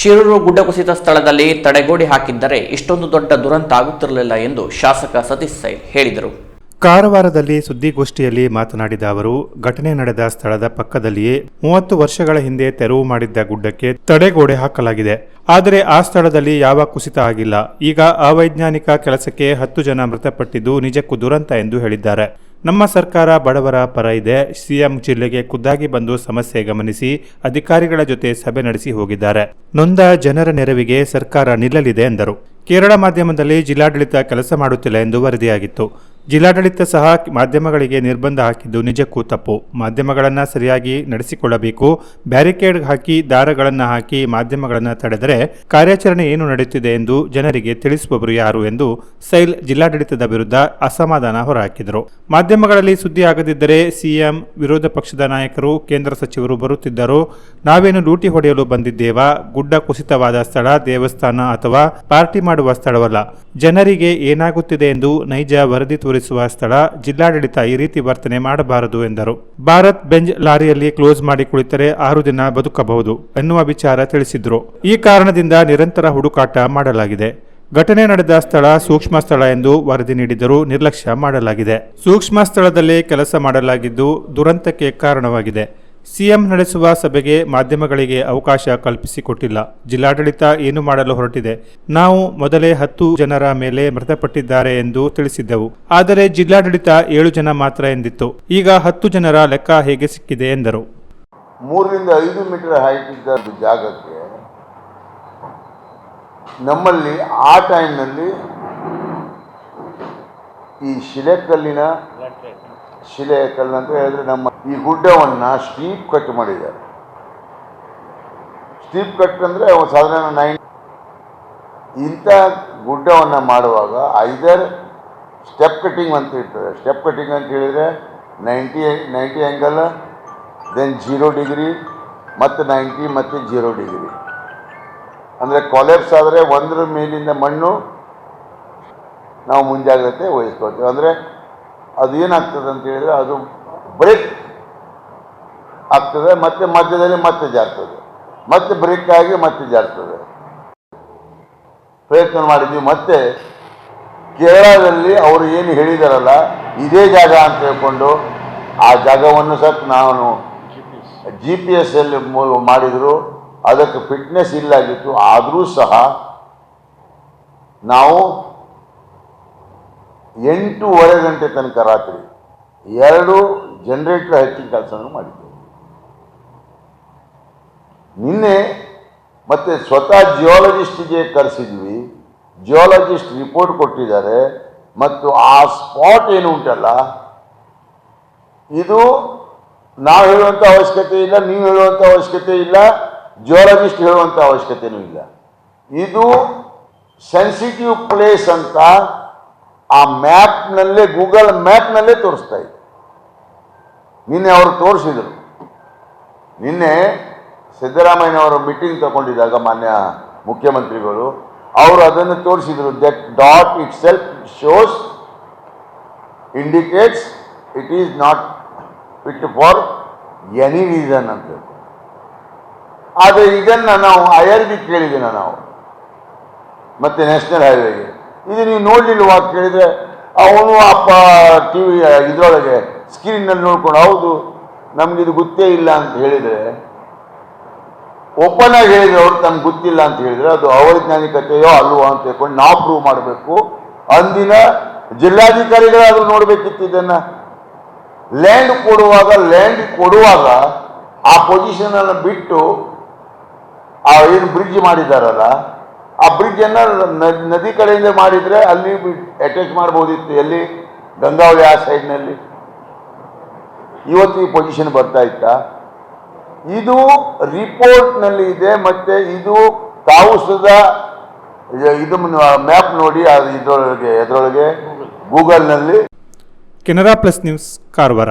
ಶಿರೂರು ಗುಡ್ಡ ಕುಸಿತ ಸ್ಥಳದಲ್ಲಿ ತಡೆಗೋಡೆ ಹಾಕಿದ್ದರೆ ಇಷ್ಟೊಂದು ದೊಡ್ಡ ದುರಂತ ಆಗುತ್ತಿರಲಿಲ್ಲ ಎಂದು ಶಾಸಕ ಸತೀಶ್ ಸೈ ಹೇಳಿದರು. ಕಾರವಾರದಲ್ಲಿ ಸುದ್ದಿಗೋಷ್ಠಿಯಲ್ಲಿ ಮಾತನಾಡಿದ ಅವರು, ಘಟನೆ ನಡೆದ ಸ್ಥಳದ ಪಕ್ಕದಲ್ಲಿಯೇ ಮೂವತ್ತು ವರ್ಷಗಳ ಹಿಂದೆ ತೆರವು ಮಾಡಿದ್ದ ಗುಡ್ಡಕ್ಕೆ ತಡೆಗೋಡೆ ಹಾಕಲಾಗಿದೆ. ಆದರೆ ಆ ಸ್ಥಳದಲ್ಲಿ ಯಾವ ಕುಸಿತ ಆಗಿಲ್ಲ. ಈಗ ಅವೈಜ್ಞಾನಿಕ ಕೆಲಸಕ್ಕೆ ಹತ್ತು ಜನ ಮೃತಪಟ್ಟಿದ್ದು ನಿಜಕ್ಕೂ ದುರಂತ ಎಂದು ಹೇಳಿದ್ದಾರೆ. ನಮ್ಮ ಸರ್ಕಾರ ಬಡವರ ಪರ ಇದೆ. ಸಿಎಂ ಜಿಲ್ಲೆಗೆ ಖುದ್ದಾಗಿ ಬಂದು ಸಮಸ್ಯೆ ಗಮನಿಸಿ ಅಧಿಕಾರಿಗಳ ಜೊತೆ ಸಭೆ ನಡೆಸಿ ಹೋಗಿದ್ದಾರೆ. ನೊಂದ ಜನರ ನೆರವಿಗೆ ಸರ್ಕಾರ ನಿಲ್ಲಲಿದೆ ಎಂದರು. ಕೇರಳ ಮಾಧ್ಯಮದಲ್ಲಿ ಜಿಲ್ಲಾಡಳಿತ ಕೆಲಸ ಮಾಡುತ್ತಿಲ್ಲ ಎಂದು ವರದಿಯಾಗಿತ್ತು. ಜಿಲ್ಲಾಡಳಿತ ಸಹ ಮಾಧ್ಯಮಗಳಿಗೆ ನಿರ್ಬಂಧ ಹಾಕಿದ್ದು ನಿಜಕ್ಕೂ ತಪ್ಪು. ಮಾಧ್ಯಮಗಳನ್ನು ಸರಿಯಾಗಿ ನಡೆಸಿಕೊಳ್ಳಬೇಕು. ಬ್ಯಾರಿಕೇಡ್ ಹಾಕಿ ದಾರಗಳನ್ನು ಹಾಕಿ ಮಾಧ್ಯಮಗಳನ್ನು ತಡೆದರೆ ಕಾರ್ಯಾಚರಣೆ ಏನು ನಡೆಯುತ್ತಿದೆ ಎಂದು ಜನರಿಗೆ ತಿಳಿಸುವವರು ಯಾರು ಎಂದು ಸೈಲ್ ಜಿಲ್ಲಾಡಳಿತದ ವಿರುದ್ಧ ಅಸಮಾಧಾನ ಹೊರಹಾಕಿದರು. ಮಾಧ್ಯಮಗಳಲ್ಲಿ ಸುದ್ದಿ ಆಗದಿದ್ದರೆ ಸಿಎಂ, ವಿರೋಧ ಪಕ್ಷದ ನಾಯಕರು, ಕೇಂದ್ರ ಸಚಿವರು ಬರುತ್ತಿದ್ದರು. ನಾವೇನು ಲೂಟಿ ಹೊಡೆಯಲು ಬಂದಿದ್ದೇವಾ? ಗುಡ್ಡ ಕುಸಿತವಾದ ಸ್ಥಳ, ದೇವಸ್ಥಾನ ಅಥವಾ ಪಾರ್ಟಿ ಮಾಡುವ ಸ್ಥಳವಲ್ಲ. ಜನರಿಗೆ ಏನಾಗುತ್ತಿದೆ ಎಂದು ನೈಜ ವರದಿ ತೋರಿಸುವ ಸ್ಥಳ ಜಿಲ್ಲಾಡಳಿತ ಈ ರೀತಿ ವರ್ತನೆ ಮಾಡಬಾರದು ಎಂದರು. ಭಾರತ್ ಬೆಂಜ್ ಲಾರಿಯಲ್ಲಿ ಕ್ಲೋಸ್ ಮಾಡಿ ಕುಳಿತರೆ ಆರು ದಿನ ಬದುಕಬಹುದು ಎನ್ನುವ ವಿಚಾರ ತಿಳಿಸಿದ್ರು. ಈ ಕಾರಣದಿಂದ ನಿರಂತರ ಹುಡುಕಾಟ ಮಾಡಲಾಗಿದೆ. ಘಟನೆ ನಡೆದ ಸ್ಥಳ ಸೂಕ್ಷ್ಮ ಸ್ಥಳ ಎಂದು ವರದಿ ನೀಡಿದರೂ ನಿರ್ಲಕ್ಷ್ಯ ಮಾಡಲಾಗಿದೆ. ಸೂಕ್ಷ್ಮ ಸ್ಥಳದಲ್ಲಿ ಕೆಲಸ ಮಾಡಲಾಗಿದ್ದು ದುರಂತಕ್ಕೆ ಕಾರಣವಾಗಿದೆ. ಸಿಎಂ ನಡೆಸುವ ಸಭೆಗೆ ಮಾಧ್ಯಮಗಳಿಗೆ ಅವಕಾಶ ಕಲ್ಪಿಸಿಕೊಟ್ಟಿಲ್ಲ. ಜಿಲ್ಲಾಡಳಿತ ಏನು ಮಾಡಲು ಹೊರಟಿದೆ? ನಾವು ಮೊದಲೇ ಹತ್ತು ಜನರ ಮೇಲೆ ಮೃತಪಟ್ಟಿದ್ದಾರೆ ಎಂದು ತಿಳಿಸಿದ್ದೆವು. ಆದರೆ ಜಿಲ್ಲಾಡಳಿತ ಏಳು ಜನ ಮಾತ್ರ ಎಂದಿತ್ತು. ಈಗ ಹತ್ತು ಜನರ ಲೆಕ್ಕ ಹೇಗೆ ಸಿಕ್ಕಿದೆ ಎಂದರು. ಮೂರರಿಂದ ಐದು ಮೀಟರ್ ಹೈಟ್ ಇದ್ದ ಜಾಗಕ್ಕೆ ನಮ್ಮಲ್ಲಿ ಆ ಟೈಮ್ನಲ್ಲಿ ಈ ಶಿಲೆಕಲ್ಲಿನ ಶಿಲೆ ಕಲ್ಲು ಅಂತ ಹೇಳಿದ್ರೆ ನಮ್ಮ ಈ ಗುಡ್ಡವನ್ನು ಸ್ಟೀಪ್ ಕಟ್ ಮಾಡಿದ್ದಾರೆ. ಸ್ಟೀಪ್ ಕಟ್ ಅಂದರೆ ಸಾಧಾರಣ ನೈನ್ ಇಂಥ ಗುಡ್ಡವನ್ನು ಮಾಡುವಾಗ ಐದರ್ ಸ್ಟೆಪ್ ಕಟ್ಟಿಂಗ್ ಅಂತ ಇರ್ತದೆ. ಸ್ಟೆಪ್ ಕಟ್ಟಿಂಗ್ ಅಂತ ಹೇಳಿದರೆ ninety ninety angle then zero degree ಮತ್ತು ನೈಂಟಿ ಮತ್ತು ಜೀರೋ ಡಿಗ್ರಿ ಅಂದರೆ ಕೊಲೆಪ್ಸ್ ಆದರೆ ಒಂದರ ಮೇಲಿಂದ ಮಣ್ಣು ನಾವು ಮುಂಜಾಗ್ರತೆ ವಹಿಸ್ಕೊಳ್ತೀವಿ. ಅಂದರೆ ಅದು ಏನಾಗ್ತದೆ ಅಂತ ಹೇಳಿದ್ರೆ ಅದು ಬ್ರೇಕ್ ಆಗ್ತದೆ, ಮತ್ತೆ ಮಧ್ಯದಲ್ಲಿ ಮತ್ತೆ ಜಾರ್ತದೆ. ಮತ್ತೆ ಬ್ರೇಕ್ ಆಗಿ ಮತ್ತೆ ಜಾರ್ತದೆ. ಪ್ರಯತ್ನ ಮಾಡಿದ್ವಿ ಮತ್ತೆ ಕೇರಳದಲ್ಲಿ ಅವರು ಏನು ಹೇಳಿದಾರಲ್ಲ, ಇದೇ ಜಾಗ ಅಂತ ಹೇಳ್ಕೊಂಡು ಆ ಜಾಗವನ್ನು ಸಹ ನಾನು ಜಿ ಪಿ ಎಸ್ ಅಲ್ಲಿ ಮೂ- ಮಾಡಿದ್ರು. ಅದಕ್ಕೆ ಫಿಟ್ನೆಸ್ ಇಲ್ಲಾಗಿತ್ತು. ಆದರೂ ಸಹ ನಾವು ಎಂಟೂವರೆ ಗಂಟೆ ತನಕ ರಾತ್ರಿ ಎರಡು ಜನರೇಟರ್ ಹಚ್ಚಿ ಕೆಲಸವನ್ನು ಮಾಡಿದ್ದೇವೆ ನಿನ್ನೆ ಮತ್ತೆ ಸ್ವತಃ ಜಿಯಾಲಜಿಸ್ಟ್ಗೆ ಕರೆಸಿದ್ವಿ. ಜಿಯಾಲಜಿಸ್ಟ್ ರಿಪೋರ್ಟ್ ಕೊಟ್ಟಿದ್ದಾರೆ. ಮತ್ತು ಆ ಸ್ಪಾಟ್ ಏನು ಉಂಟಲ್ಲ, ಇದು ನಾವು ಹೇಳುವಂಥ ಅವಶ್ಯಕತೆ ಇಲ್ಲ, ನೀವು ಹೇಳುವಂಥ ಅವಶ್ಯಕತೆ ಇಲ್ಲ ಜಿಯಾಲಜಿಸ್ಟ್ ಹೇಳುವಂಥ ಅವಶ್ಯಕತೆಯೂ ಇಲ್ಲ. ಇದು ಸೆನ್ಸಿಟಿವ್ ಪ್ಲೇಸ್ ಅಂತ ಆ ಮ್ಯಾಪ್ನಲ್ಲೇ, ಗೂಗಲ್ ಮ್ಯಾಪ್ನಲ್ಲೇ ತೋರಿಸ್ತಾ ಇತ್ತು ನಿನ್ನೆ ಅವರು ತೋರಿಸಿದರು. ನಿನ್ನೆ ಸಿದ್ದರಾಮಯ್ಯನವರು ಮೀಟಿಂಗ್ ತಗೊಂಡಿದ್ದಾಗ ಮಾನ್ಯ ಮುಖ್ಯಮಂತ್ರಿಗಳು, ಅವರು ಅದನ್ನು ತೋರಿಸಿದರು. That that itself shows indicates it is not fit for any reason ಅಂತ. ಆದರೆ ಇದನ್ನು ನಾವು ಐ ಆರ್ ಬಿ ಕೇಳಿದ್ದೇನೆ ನಾವು. ಮತ್ತೆ ನ್ಯಾಷನಲ್ ಹೈವೇಗೆ ಇದು ನೀವು ನೋಡಲಿಲ್ವಾ ಕೇಳಿದರೆ, ಅವನು ಅಪ್ಪ ಟಿ ವಿ ಇದರೊಳಗೆ ಸ್ಕ್ರೀನ್ನಲ್ಲಿ ನೋಡ್ಕೊಂಡು, ಹೌದು, ನಮ್ಗೆ ಇದು ಗೊತ್ತೇ ಇಲ್ಲ ಅಂತ ಹೇಳಿದರೆ ಓಪನ್ ಆಗಿ ಹೇಳಿದ್ರೆ ಅವ್ರು ತಮ್ಗೆ ಗೊತ್ತಿಲ್ಲ ಅಂತ ಹೇಳಿದರೆ, ಅದು ಅವೈಜ್ಞಾನಿಕತೆಯೋ ಅಲ್ವೋ ಅಂತ ಹೇಳ್ಕೊಂಡು ನಾವು ಪ್ರೂವ್ ಮಾಡಬೇಕು. ಅಂದಿನ ಜಿಲ್ಲಾಧಿಕಾರಿಗಳಾದರೂ ನೋಡಬೇಕಿತ್ತು ಇದನ್ನ. ಲ್ಯಾಂಡ್ ಕೊಡುವಾಗ ಲ್ಯಾಂಡ್ ಕೊಡುವಾಗ ಆ ಪೊಸಿಷನನ್ನು ಬಿಟ್ಟು, ಆ ಏನು ಬ್ರಿಡ್ಜ್ ಮಾಡಿದಾರಲ್ಲ ಆ ಬ್ರಿಡ್ಜನ್ನು ನದಿ ಕಡೆಯಿಂದ ಮಾಡಿದರೆ ಅಲ್ಲಿ ಅಟ್ಯಾಚ್ ಮಾಡ್ಬೋದಿತ್ತು. ಎಲ್ಲಿ? ಗಂಗಾವಳಿ ಆ ಸೈಡ್ನಲ್ಲಿ ಇವತ್ತು ಈ ಪೊಸಿಷನ್ ಬರ್ತಾ ಇತ್ತಾ. ಇದು ರಿಪೋರ್ಟ್ನಲ್ಲಿ ಇದೆ, ಮತ್ತು ಇದು ತಾವು ಸುಧಾ ಇದು ಮ್ಯಾಪ್ ನೋಡಿ, ಅದು ಇದರೊಳಗೆ ಎದರೊಳಗೆ ಗೂಗಲ್ನಲ್ಲಿ ಕೆನರಾ ಪ್ಲಸ್ ನ್ಯೂಸ್, ಕಾರವಾರ.